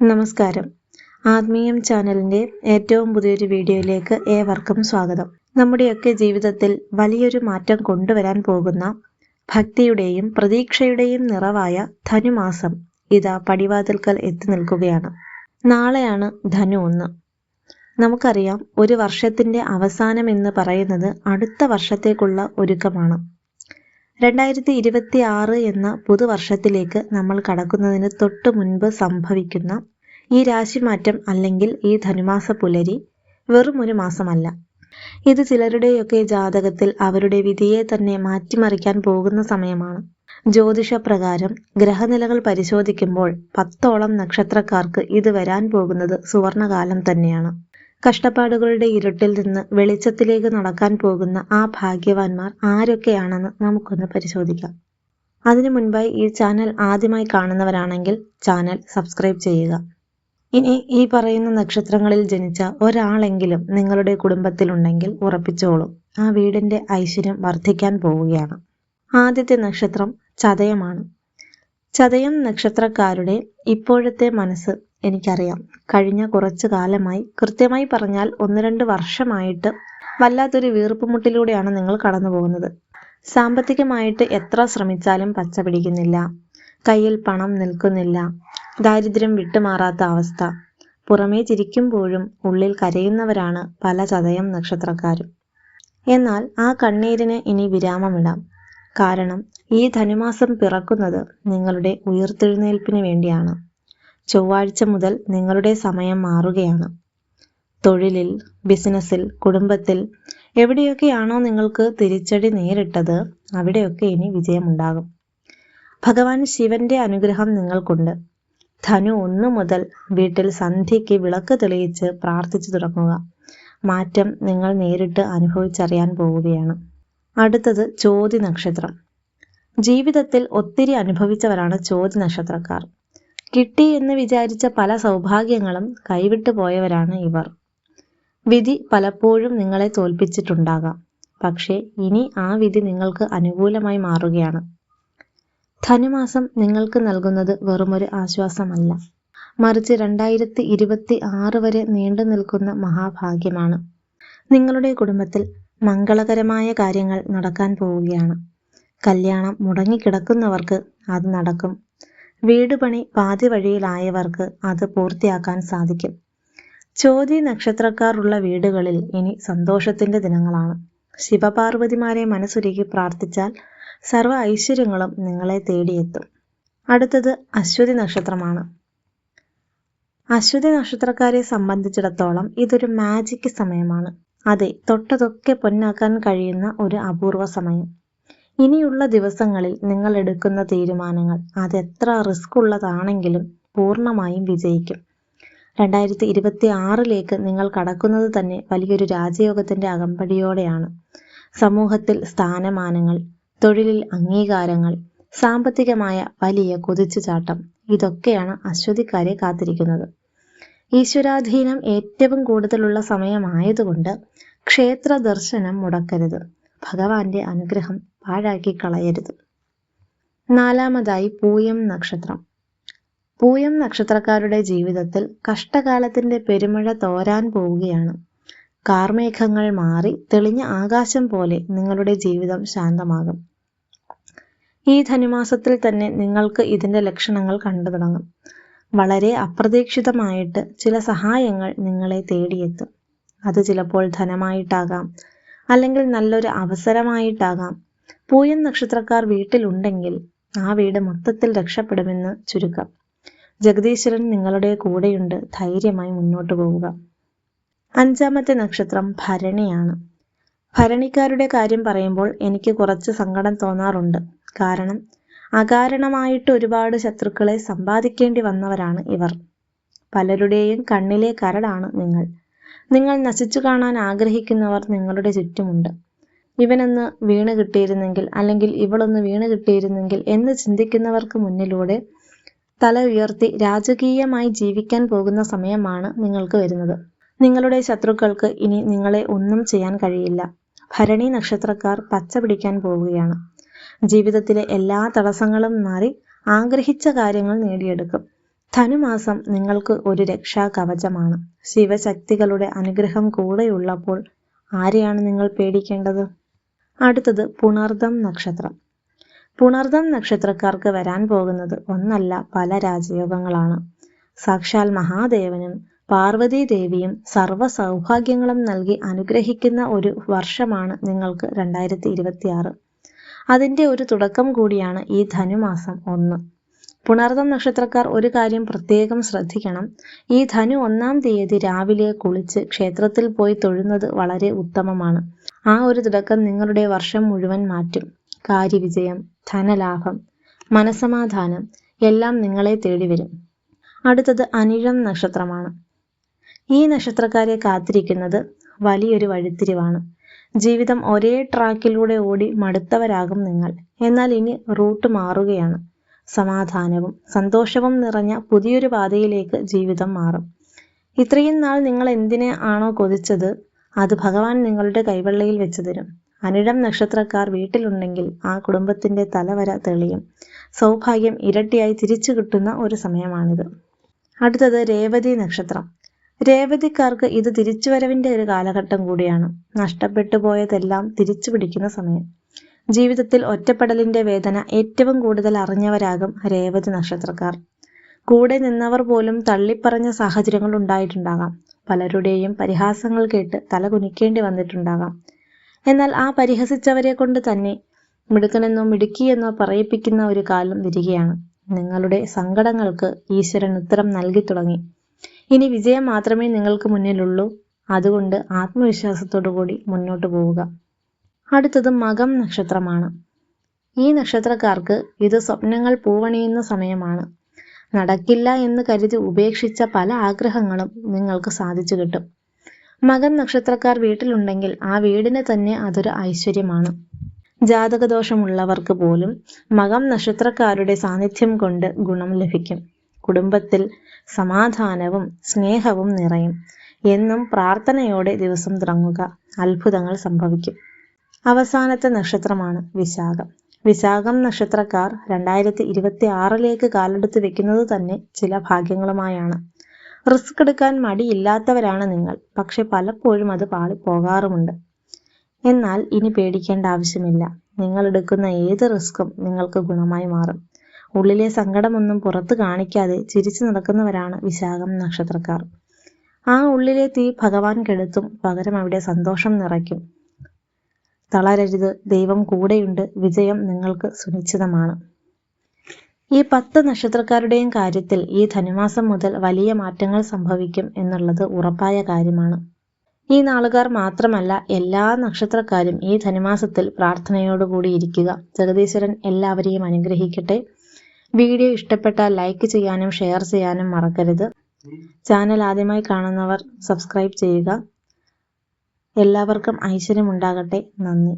നമസ്കാരം. ആത്മീയം ചാനലിന്റെ ഏറ്റവും പുതിയൊരു വീഡിയോയിലേക്ക് ഏവർക്കും സ്വാഗതം. നമ്മുടെയൊക്കെ ജീവിതത്തിൽ വലിയൊരു മാറ്റം കൊണ്ടുവരാൻ പോകുന്ന ഭക്തിയുടെയും പ്രതീക്ഷയുടെയും നിറവായ ധനുമാസം ഇതാ പടിവാതിൽക്കൽ എത്തി നിൽക്കുകയാണ്. നാളെയാണ് ധനു ഒന്ന്. നമുക്കറിയാം ഒരു വർഷത്തിന്റെ അവസാനം എന്ന് പറയുന്നത് അടുത്ത വർഷത്തേക്കുള്ള ഒരുക്കമാണ്. രണ്ടായിരത്തി ഇരുപത്തി ആറ് എന്ന പുതുവർഷത്തിലേക്ക് നമ്മൾ കടക്കുന്നതിന് തൊട്ട് മുൻപ് സംഭവിക്കുന്ന ഈ രാശിമാറ്റം അല്ലെങ്കിൽ ഈ ധനുമാസ പുലരി വെറും ഒരു മാസമല്ല. ഇത് ചിലരുടെയൊക്കെ ജാതകത്തിൽ അവരുടെ വിധിയെ തന്നെ മാറ്റിമറിക്കാൻ പോകുന്ന സമയമാണ്. ജ്യോതിഷ പ്രകാരം ഗ്രഹനിലകൾ പരിശോധിക്കുമ്പോൾ പത്തോളം നക്ഷത്രക്കാർക്ക് ഇത് വരാൻ പോകുന്നത് സുവർണകാലം തന്നെയാണ്. കഷ്ടപ്പാടുകളുടെ ഇരുട്ടിൽ നിന്ന് വെളിച്ചത്തിലേക്ക് നടക്കാൻ പോകുന്ന ആ ഭാഗ്യവാന്മാർ ആരൊക്കെയാണെന്ന് നമുക്കൊന്ന് പരിശോധിക്കാം. അതിനു മുൻപായി ഈ ചാനൽ ആദ്യമായി കാണുന്നവരാണെങ്കിൽ ചാനൽ സബ്സ്ക്രൈബ് ചെയ്യുക. ഇനി ഈ പറയുന്ന നക്ഷത്രങ്ങളിൽ ജനിച്ച ഒരാളെങ്കിലും നിങ്ങളുടെ കുടുംബത്തിലുണ്ടെങ്കിൽ ഉറപ്പിച്ചോളൂ. ആ വീടിന്റെ ഐശ്വര്യം വർദ്ധിക്കാൻ പോവുകയാണ്. ആദ്യത്തെ നക്ഷത്രം ചതയമാണ്. ചതയം നക്ഷത്രക്കാരുടെ ഇപ്പോഴത്തെ മനസ്സ് എനിക്കറിയാം. കഴിഞ്ഞ കുറച്ചു കാലമായി കൃത്യമായി പറഞ്ഞാൽ ഒന്ന് രണ്ട് വർഷമായിട്ട് വല്ലാത്തൊരു വീർപ്പുമുട്ടിലൂടെയാണ് നിങ്ങൾ കടന്നു പോകുന്നത് സാമ്പത്തികമായിട്ട് എത്ര ശ്രമിച്ചാലും പച്ച പിടിക്കുന്നില്ല. കയ്യിൽ പണം നിൽക്കുന്നില്ല. ദാരിദ്ര്യം വിട്ടുമാറാത്ത അവസ്ഥ. പുറമേ ചിരിക്കുമ്പോഴും ഉള്ളിൽ കരയുന്നവരാണ് പല ചതയം നക്ഷത്രക്കാരും. എന്നാൽ ആ കണ്ണീരിന് ഇനി വിരാമമിടാം. കാരണം ഈ ധനുമാസം പിറക്കുന്നത് നിങ്ങളുടെ ഉയർത്തെഴുന്നേൽപ്പിന് വേണ്ടിയാണ്. ചൊവ്വാഴ്ച മുതൽ നിങ്ങളുടെ സമയം മാറുകയാണ്. തൊഴിലിൽ ബിസിനസ്സിൽ കുടുംബത്തിൽ എവിടെയൊക്കെയാണോ നിങ്ങൾക്ക് തിരിച്ചടി നേരിട്ടത് അവിടെയൊക്കെ ഇനി വിജയമുണ്ടാകും. ഭഗവാൻ ശിവന്റെ അനുഗ്രഹം നിങ്ങൾക്കുണ്ട്. ധനു ഒന്നു മുതൽ വീട്ടിൽ സന്ധ്യയ്ക്ക് വിളക്ക് തെളിയിച്ച് പ്രാർത്ഥിച്ചു തുടങ്ങുക. മാറ്റം നിങ്ങൾ നേരിട്ട് അനുഭവിച്ചറിയാൻ പോവുകയാണ്. അടുത്തത് ചോതി നക്ഷത്രം. ജീവിതത്തിൽ ഒത്തിരി അനുഭവിച്ചവരാണ് ചോതി നക്ഷത്രക്കാർ. കിട്ടി എന്ന് വിചാരിച്ച പല സൗഭാഗ്യങ്ങളും കൈവിട്ടു പോയവരാണ് ഇവർ. വിധി പലപ്പോഴും നിങ്ങളെ തോൽപ്പിച്ചിട്ടുണ്ടാകാം. പക്ഷേ ഇനി ആ വിധി നിങ്ങൾക്ക് അനുകൂലമായി മാറുകയാണ്. ധനുമാസം നിങ്ങൾക്ക് നൽകുന്നത് വെറുമൊരു ആശ്വാസമല്ല. മറിച്ച് രണ്ടായിരത്തി ഇരുപത്തി ആറ് വരെ നീണ്ടു നിൽക്കുന്ന മഹാഭാഗ്യമാണ്. നിങ്ങളുടെ കുടുംബത്തിൽ മംഗളകരമായ കാര്യങ്ങൾ നടക്കാൻ പോവുകയാണ്. കല്യാണം മുടങ്ങിക്കിടക്കുന്നവർക്ക് അത് നടക്കും. വീട് പണി പാതി വഴിയിലായവർക്ക് അത് പൂർത്തിയാക്കാൻ സാധിക്കും. ചോതി നക്ഷത്രക്കാരുള്ള വീടുകളിൽ ഇനി സന്തോഷത്തിന്റെ ദിനങ്ങളാണ്. ശിവപാർവതിമാരെ മനസ്സൊരുക്കി പ്രാർത്ഥിച്ചാൽ സർവ ഐശ്വര്യങ്ങളും നിങ്ങളെ തേടിയെത്തും. അടുത്തത് അശ്വതി നക്ഷത്രമാണ് അശ്വതി നക്ഷത്രക്കാരെ സംബന്ധിച്ചിടത്തോളം ഇതൊരു മാജിക് സമയമാണ്. അതെ തൊട്ടതൊക്കെ പൊന്നാക്കാൻ കഴിയുന്ന ഒരു അപൂർവ സമയം. ഇനിയുള്ള ദിവസങ്ങളിൽ നിങ്ങൾ എടുക്കുന്ന തീരുമാനങ്ങൾ അതെത്ര റിസ്ക് ഉള്ളതാണെങ്കിലും പൂർണമായും വിജയിക്കും. രണ്ടായിരത്തി ഇരുപത്തി ആറിലേക്ക് നിങ്ങൾ കടക്കുന്നത് തന്നെ വലിയൊരു രാജയോഗത്തിന്റെ അകമ്പടിയോടെയാണ്. സമൂഹത്തിൽ സ്ഥാനമാനങ്ങൾ തൊഴിലിൽ അംഗീകാരങ്ങൾ സാമ്പത്തികമായ വലിയ കുതിച്ചുചാട്ടം ഇതൊക്കെയാണ് അശ്വതിക്കാരെ കാത്തിരിക്കുന്നത്. ഈശ്വരാധീനം ഏറ്റവും കൂടുതലുള്ള സമയമായതുകൊണ്ട് ക്ഷേത്ര ദർശനം മുടക്കരുത്. ഭഗവാന്റെ അനുഗ്രഹം പാഴാക്കി കളയരുത്. നാലാമതായി പൂയം നക്ഷത്രം. പൂയം നക്ഷത്രക്കാരുടെ ജീവിതത്തിൽ കഷ്ടകാലത്തിന്റെ പെരുമഴ തോരാൻ പോവുകയാണ്. കാർമേഘങ്ങൾ മാറി തെളിഞ്ഞ ആകാശം പോലെ നിങ്ങളുടെ ജീവിതം ശാന്തമാകും. ഈ ധനുമാസത്തിൽ തന്നെ നിങ്ങൾക്ക് ഇതിന്റെ ലക്ഷണങ്ങൾ കണ്ടു തുടങ്ങും. വളരെ അപ്രതീക്ഷിതമായിട്ട് ചില സഹായങ്ങൾ നിങ്ങളെ തേടിയെത്തും. അത് ചിലപ്പോൾ ധനമായിട്ടാകാം അല്ലെങ്കിൽ നല്ലൊരു അവസരമായിട്ടാകാം. പൂയം നക്ഷത്രക്കാർ വീട്ടിലുണ്ടെങ്കിൽ ആ വീട് മൊത്തത്തിൽ രക്ഷപ്പെടുമെന്ന് ചുരുക്കം. ജഗദീശ്വരൻ നിങ്ങളുടെ കൂടെയുണ്ട്. ധൈര്യമായി മുന്നോട്ട് പോവുക. അഞ്ചാമത്തെ നക്ഷത്രം ഭരണിയാണ്. ഭരണിക്കാരുടെ കാര്യം പറയുമ്പോൾ എനിക്ക് കുറച്ച് സങ്കടം തോന്നാറുണ്ട്. കാരണം അകാരണമായിട്ട് ഒരുപാട് ശത്രുക്കളെ സമ്പാദിക്കേണ്ടി വന്നവരാണ് ഇവർ. പലരുടെയും കണ്ണിലെ കരടാണ് നിങ്ങൾ. നിങ്ങൾ നശിച്ചു കാണാൻ ആഗ്രഹിക്കുന്നവർ നിങ്ങളുടെ ചുറ്റുമുണ്ട്. ഇവനൊന്ന് വീണ് കിട്ടിയിരുന്നെങ്കിൽ അല്ലെങ്കിൽ ഇവളൊന്ന് വീണ് കിട്ടിയിരുന്നെങ്കിൽ എന്ന് ചിന്തിക്കുന്നവർക്ക് മുന്നിലൂടെ തല ഉയർത്തി രാജകീയമായി ജീവിക്കാൻ പോകുന്ന സമയമാണ് നിങ്ങൾക്ക് വരുന്നത്. നിങ്ങളുടെ ശത്രുക്കൾക്ക് ഇനി നിങ്ങളെ ഒന്നും ചെയ്യാൻ കഴിയില്ല. ഭരണി നക്ഷത്രക്കാർ പച്ച പിടിക്കാൻ പോവുകയാണ്. ജീവിതത്തിലെ എല്ലാ തടസ്സങ്ങളും മാറി ആഗ്രഹിച്ച കാര്യങ്ങൾ നേടിയെടുക്കും. ധനുമാസം നിങ്ങൾക്ക് ഒരു രക്ഷാ കവചമാണ് ശിവശക്തികളുടെ അനുഗ്രഹം കൂടെയുള്ളപ്പോൾ ആരെയാണ് നിങ്ങൾ പേടിക്കേണ്ടത്? അടുത്തത് പുണർദം നക്ഷത്രം. പുണർദം നക്ഷത്രക്കാർക്ക് വരാൻ പോകുന്നത് ഒന്നല്ല പല രാജയോഗങ്ങളാണ്. സാക്ഷാൽ മഹാദേവനും പാർവതീ ദേവിയും സർവ സൗഭാഗ്യങ്ങളും നൽകി അനുഗ്രഹിക്കുന്ന ഒരു വർഷമാണ് നിങ്ങൾക്ക് രണ്ടായിരത്തി ഇരുപത്തിയാറ്. അതിന്റെ ഒരു തുടക്കം കൂടിയാണ് ഈ ധനുമാസം ഒന്ന്. പുണർദം നക്ഷത്രക്കാർ ഒരു കാര്യം പ്രത്യേകം ശ്രദ്ധിക്കണം. ഈ ധനു ഒന്നാം തീയതി രാവിലെ കുളിച്ച് ക്ഷേത്രത്തിൽ പോയി തൊഴുന്നത് വളരെ ഉത്തമമാണ്. ആ ഒരു തുടക്കം നിങ്ങളുടെ വർഷം മുഴുവൻ മാറ്റും. കാര്യവിജയം ധനലാഭം മനസമാധാനം എല്ലാം നിങ്ങളെ തേടി വരും അടുത്തത് അനിഴം നക്ഷത്രമാണ്. ഈ നക്ഷത്രക്കാരെ കാത്തിരിക്കുന്നത് വലിയൊരു വഴിത്തിരിവാണ്. ജീവിതം ഒരേ ട്രാക്കിലൂടെ ഓടി മടുത്തവരാകും നിങ്ങൾ. എന്നാൽ ഇനി റൂട്ട് മാറുകയാണ്. സമാധാനവും സന്തോഷവും നിറഞ്ഞ പുതിയൊരു പാതയിലേക്ക് ജീവിതം മാറും. ഇത്രയും നാൾ നിങ്ങൾ എന്തിനെ ആണോ കൊതിച്ചത് അത് ഭഗവാൻ നിങ്ങളുടെ കൈവെള്ളയിൽ വെച്ച് തരും. അനിഴം നക്ഷത്രക്കാർ വീട്ടിലുണ്ടെങ്കിൽ ആ കുടുംബത്തിന്റെ തലവര തെളിയും. സൗഭാഗ്യം ഇരട്ടിയായി തിരിച്ചു കിട്ടുന്ന ഒരു സമയമാണിത്. അടുത്തത് രേവതി നക്ഷത്രം. രേവതിക്കാർക്ക് ഇത് തിരിച്ചുവരവിന്റെ ഒരു കാലഘട്ടം കൂടിയാണ്. നഷ്ടപ്പെട്ടു പോയതെല്ലാം തിരിച്ചു പിടിക്കുന്ന സമയം. ജീവിതത്തിൽ ഒറ്റപ്പെടലിന്റെ വേദന ഏറ്റവും കൂടുതൽ അറിഞ്ഞവരാകും രേവതി നക്ഷത്രക്കാർ. കൂടെ നിന്നവർ പോലും തള്ളിപ്പറഞ്ഞ സാഹചര്യങ്ങൾ ഉണ്ടായിട്ടുണ്ടാകാം. പലരുടെയും പരിഹാസങ്ങൾ കേട്ട് തല കുനിക്കേണ്ടി വന്നിട്ടുണ്ടാകാം. എന്നാൽ ആ പരിഹസിച്ചവരെ കൊണ്ട് തന്നെ മിടുക്കനെന്നോ മിടുക്കിയെന്നോ പറയിപ്പിക്കുന്ന ഒരു കാലം വരികയാണ്. നിങ്ങളുടെ സങ്കടങ്ങൾക്ക് ഈശ്വരൻ ഉത്തരം നൽകി തുടങ്ങി. ഇനി വിജയം മാത്രമേ നിങ്ങൾക്ക് മുന്നിലുള്ളൂ. അതുകൊണ്ട് ആത്മവിശ്വാസത്തോടു കൂടി മുന്നോട്ട് പോവുക. അടുത്തത് മകം നക്ഷത്രമാണ്. ഈ നക്ഷത്രക്കാർക്ക് ഇത് സ്വപ്നങ്ങൾ പൂവണിയുന്ന സമയമാണ്. നടക്കില്ല എന്ന് കരുതി ഉപേക്ഷിച്ച പല ആഗ്രഹങ്ങളും നിങ്ങൾക്ക് സാധിച്ചു കിട്ടും. മകൻ നക്ഷത്രക്കാർ വീട്ടിലുണ്ടെങ്കിൽ ആ വീടിന് തന്നെ അതൊരു ഐശ്വര്യമാണ്. ജാതകദോഷമുള്ളവർക്ക് പോലും മകം നക്ഷത്രക്കാരുടെ സാന്നിധ്യം കൊണ്ട് ഗുണം ലഭിക്കും. കുടുംബത്തിൽ സമാധാനവും സ്നേഹവും നിറയും. എന്നും പ്രാർത്ഥനയോടെ ദിവസം തുടങ്ങുക. അത്ഭുതങ്ങൾ സംഭവിക്കും. അവസാനത്തെ നക്ഷത്രമാണ് വിശാഖം. വിശാഖം നക്ഷത്രക്കാർ രണ്ടായിരത്തി ഇരുപത്തി ആറിലേക്ക് കാലെടുത്ത് വെക്കുന്നത് തന്നെ ചില ഭാഗ്യങ്ങളുമായാണ്. റിസ്ക് എടുക്കാൻ മടിയില്ലാത്തവരാണ് നിങ്ങൾ പക്ഷെ പലപ്പോഴും അത് പാളിപ്പോകാറുമുണ്ട്. എന്നാൽ ഇനി പേടിക്കേണ്ട ആവശ്യമില്ല. നിങ്ങൾ എടുക്കുന്ന ഏത് റിസ്ക്കും നിങ്ങൾക്ക് ഗുണമായി മാറും. ഉള്ളിലെ സങ്കടമൊന്നും പുറത്ത് കാണിക്കാതെ ചിരിച്ചു നടക്കുന്നവരാണ് വിശാഖം നക്ഷത്രക്കാർ. ആ ഉള്ളിലെ തീ ഭഗവാൻ കെടുത്തും പകരം അവിടെ സന്തോഷം നിറയ്ക്കും. തളരരുത്. ദൈവം കൂടെയുണ്ട്. വിജയം നിങ്ങൾക്ക് സുനിശ്ചിതമാണ്. ഈ പത്ത് നക്ഷത്രക്കാരുടെയും കാര്യത്തിൽ ഈ ധനുമാസം മുതൽ വലിയ മാറ്റങ്ങൾ സംഭവിക്കും എന്നുള്ളത് ഉറപ്പായ കാര്യമാണ്. ഈ നാളുകാർ മാത്രമല്ല എല്ലാ നക്ഷത്രക്കാരും ഈ ധനുമാസത്തിൽ പ്രാർത്ഥനയോടുകൂടി ഇരിക്കുക. ജഗദീശ്വരൻ എല്ലാവരെയും അനുഗ്രഹിക്കട്ടെ. വീഡിയോ ഇഷ്ടപ്പെട്ടാൽ ലൈക്ക് ചെയ്യാനും ഷെയർ ചെയ്യാനും മറക്കരുത്. ചാനൽ ആദ്യമായി കാണുന്നവർ സബ്സ്ക്രൈബ് ചെയ്യുക. എല്ലാവർക്കും ഐശ്വര്യമുണ്ടാകട്ടെ. നന്ദി.